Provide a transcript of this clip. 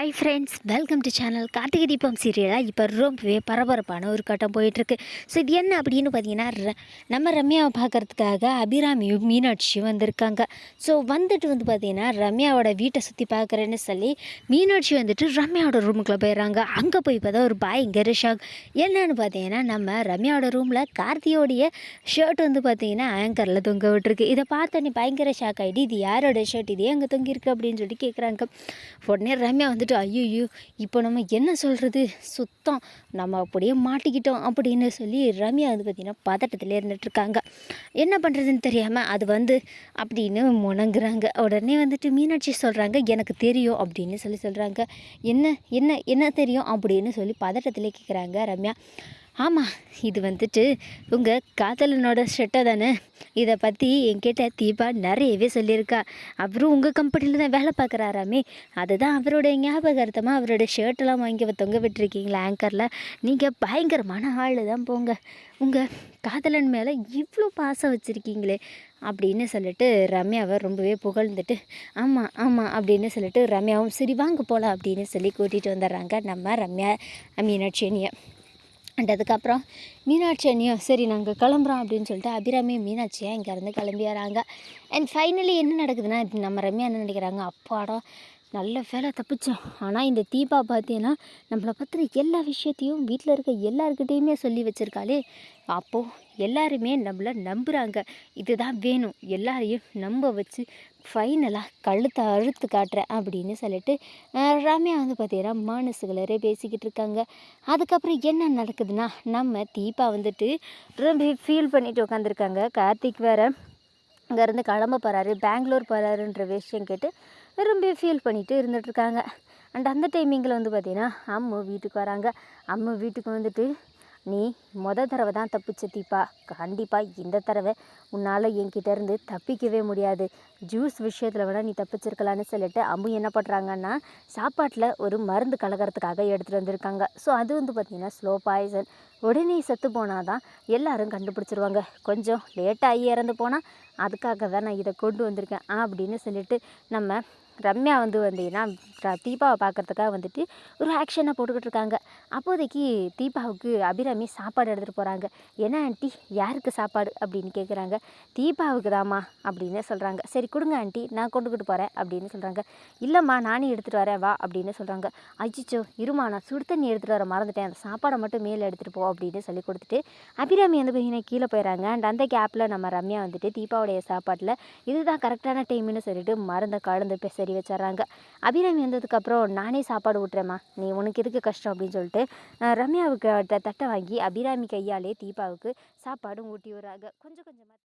Hi friends welcome to channel Karthigai Deepam சீரியலாக இப்போ ரொம்பவே பரபரப்பான ஒரு கட்டம் போயிட்டுருக்கு. ஸோ இது என்ன அப்படின்னு பார்த்தீங்கன்னா ர- நம்ம ரம்யாவை பார்க்கறதுக்காக அபிராமியும் மீனாட்சியும் வந்திருக்காங்க. ஸோ வந்துட்டு வந்து பார்த்தீங்கன்னா ரம்யாவோட வீட்டை சுற்றி பார்க்குறேன்னு சொல்லி மீனாட்சி வந்துட்டு ரம்யாவோட ரூமுக்குள்ளே போயிடுறாங்க அங்கே போய் பார்த்தா ஒரு பயங்கர ஷாக் என்னன்னு பார்த்தீங்கன்னா நம்ம ரம்யாவோட ரூமில் கார்த்தியோடைய ஷர்ட் வந்து பார்த்தீங்கன்னா ஆங்கரில் தொங்க விட்டுருக்கு. இதை பார்த்தோன்னே பயங்கர ஷாக் ஆகிட்டு இது யாரோட ஷர்ட் இது அங்கே தொங்கியிருக்கு அப்படின்னு சொல்லி கேட்குறாங்க உடனே ரம்யா வந்துட்டு ஐயோ இப்போ நம்ம என்ன சொல்கிறது சுத்தம். நம்ம அப்படியே மாட்டிக்கிட்டோம் அப்படின்னு சொல்லி ரம்யா வந்து பார்த்திங்கன்னா பதட்டத்தில் இருந்துகிட்ருக்காங்க என்ன பண்ணுறதுன்னு தெரியாமல் அது வந்து அப்படின்னு முணங்குறாங்க. உடனே வந்துட்டு மீனாட்சி சொல்கிறாங்க எனக்கு தெரியும் அப்படின்னு சொல்லி சொல்கிறாங்க என்ன என்ன என்ன தெரியும்? அப்படின்னு சொல்லி பதட்டத்தில் கேட்குறாங்க ரம்யா. ஆமாம் இது வந்துட்டு உங்கள் காதலனோட ஷர்ட்டை தானே? இதை பற்றி என்கிட்ட தீபா நிறையவே சொல்லியிருக்கா. அவரும் உங்கள் கம்பெனியில் தான் வேலை பார்க்குறாராமே. அதுதான் அவருடைய ஞாபகார்த்தமாக அவரோட ஷர்ட்டெல்லாம் வாங்கி தொங்க விட்டுருக்கீங்களா ஆங்கரில் நீங்கள் பயங்கரமான ஆள் தான் போங்க. உங்கள் காதலன் மேலே இவ்வளோ பாசம் வச்சுருக்கீங்களே அப்படின்னு சொல்லிட்டு ரம்யாவை ரொம்பவே புகழ்ந்துட்டு ஆமாம் ஆமாம் அப்படின்னு சொல்லிட்டு ரம்யாவும் சரி வாங்க போகலாம் அப்படின்னு சொல்லி கூட்டிகிட்டு வந்துடுறாங்க நம்ம ரம்யா மீனாட்சினியை அண்ட் அதுக்கப்புறம் மீனாட்சி அண்ணியும் சரி நாங்கள் கிளம்புறோம் அப்படின்னு சொல்லிட்டு அபிராமி மீனாட்சியாக இங்கேருந்து கிளம்பி வராங்க அண்ட் ஃபைனலி என்ன நடக்குதுன்னா நம்ம ரம்யா என்ன நினைக்கிறாங்க? அப்பாடம் நல்ல வேலை தப்பிச்சோம். ஆனால் இந்த தீபா பார்த்தீங்கன்னா நம்மளை பற்றின எல்லா விஷயத்தையும் வீட்டில் இருக்க எல்லாருக்கிட்டேயுமே சொல்லி வச்சுருக்காளே. அப்போது எல்லாருமே நம்மளை நம்புகிறாங்க இதுதான் வேணும். எல்லாரையும் நம்ப வச்சு ஃபைனலாக கழுத்தை அழுத்து காட்டுறேன் அப்படின்னு சொல்லிட்டு ரம்யா வந்து பார்த்தீங்கன்னா மனசுகளரே பேசிக்கிட்டு இருக்காங்க. அதுக்கப்புறம் என்ன நடக்குதுன்னா நம்ம தீபா வந்துட்டு ரொம்ப ஃபீல் பண்ணிட்டு உட்காந்துருக்காங்க கார்த்திக் வேறு அங்கேருந்து கிளம்ப போகிறாரு பெங்களூர் போகிறாருன்ற விஷயம் கேட்டு ரொம்ப ஃபீல் பண்ணிட்டு இருந்துகிட்ருக்காங்க அண்ட் அந்த டைமிங்கில் வந்து பார்த்தீங்கன்னா அம்மு வீட்டுக்கு வராங்க. அம்மு வீட்டுக்கு வந்துட்டு நீ மொத தடவை தான் தப்பிச்ச தீபா கண்டிப்பாக இந்த தடவை உன்னால் என்கிட்ட இருந்து தப்பிக்கவே முடியாது. ஜூஸ் விஷயத்தில் வேணால் நீ தப்பிச்சிருக்கலான்னு சொல்லிட்டு அம்மு என்ன பண்ணுறாங்கன்னா சாப்பாட்டில் ஒரு மருந்து கலக்கிறதுக்காக எடுத்துகிட்டு வந்திருக்காங்க. ஸோ அது வந்து பார்த்திங்கன்னா ஸ்லோ பாய்சன் உடனே செத்து போனால் தான் எல்லாரும் கண்டுபிடிச்சிருவாங்க. கொஞ்சம் லேட்டாகி இறந்து போனால் அதுக்காக தான் நான் இதை கொண்டு வந்திருக்கேன் அப்படின்னு சொல்லிட்டு நம்ம ரம்யா வந்து வந்தீங்கன்னா தீபாவை பார்க்கறதுக்காக வந்துட்டு ஒரு ஆக்ஷனை போட்டுக்கிட்டு இருக்காங்க. அப்போதைக்கு தீபாவுக்கு அபிராமி சாப்பாடு எடுத்துகிட்டு போகிறாங்க என்ன ஆண்டி யாருக்கு சாப்பாடு? அப்படின்னு கேட்குறாங்க தீபாவுக்கு தாம்மா அப்படின்னு சொல்கிறாங்க சரி கொடுங்க ஆண்டி நான் கொண்டுக்கிட்டு போகிறேன் அப்படின்னு சொல்கிறாங்க இல்லைம்மா நானே எடுத்துகிட்டு வரேன் வா அப்படின்னு சொல்கிறாங்க அச்சிச்சோ இருமா நான் சுடு தண்ணி எடுத்துகிட்டு வர மறந்துட்டேன். அந்த சாப்பாடை மட்டும் மேலே எடுத்துகிட்டு போ அப்படின்னு சொல்லி கொடுத்துட்டு அபிராமி வந்து பார்த்தீங்கன்னா கீழே போயிடறாங்க அண்ட் அந்த கேப்பில் நம்ம ரம்யா வந்துட்டு தீபாவுடைய சாப்பாட்டில் இதுதான் கரெக்டான டைம்னு சொல்லிட்டு மருந்தை கலந்து சரி வச்சிடுறாங்க. அபிராமி வந்ததுக்கப்புறம் நானே சாப்பாடு விட்டுறேம்மா நீ உனக்கு எதுக்கு கஷ்டம் அப்படின்னு சொல்லிட்டு ரம்யாவுக்கு தட்டை வாங்கி அபிராமி கையாலே தீபாவுக்கு சாப்பாடும் ஊட்டி விடுறாங்க. கொஞ்சம் கொஞ்சமாக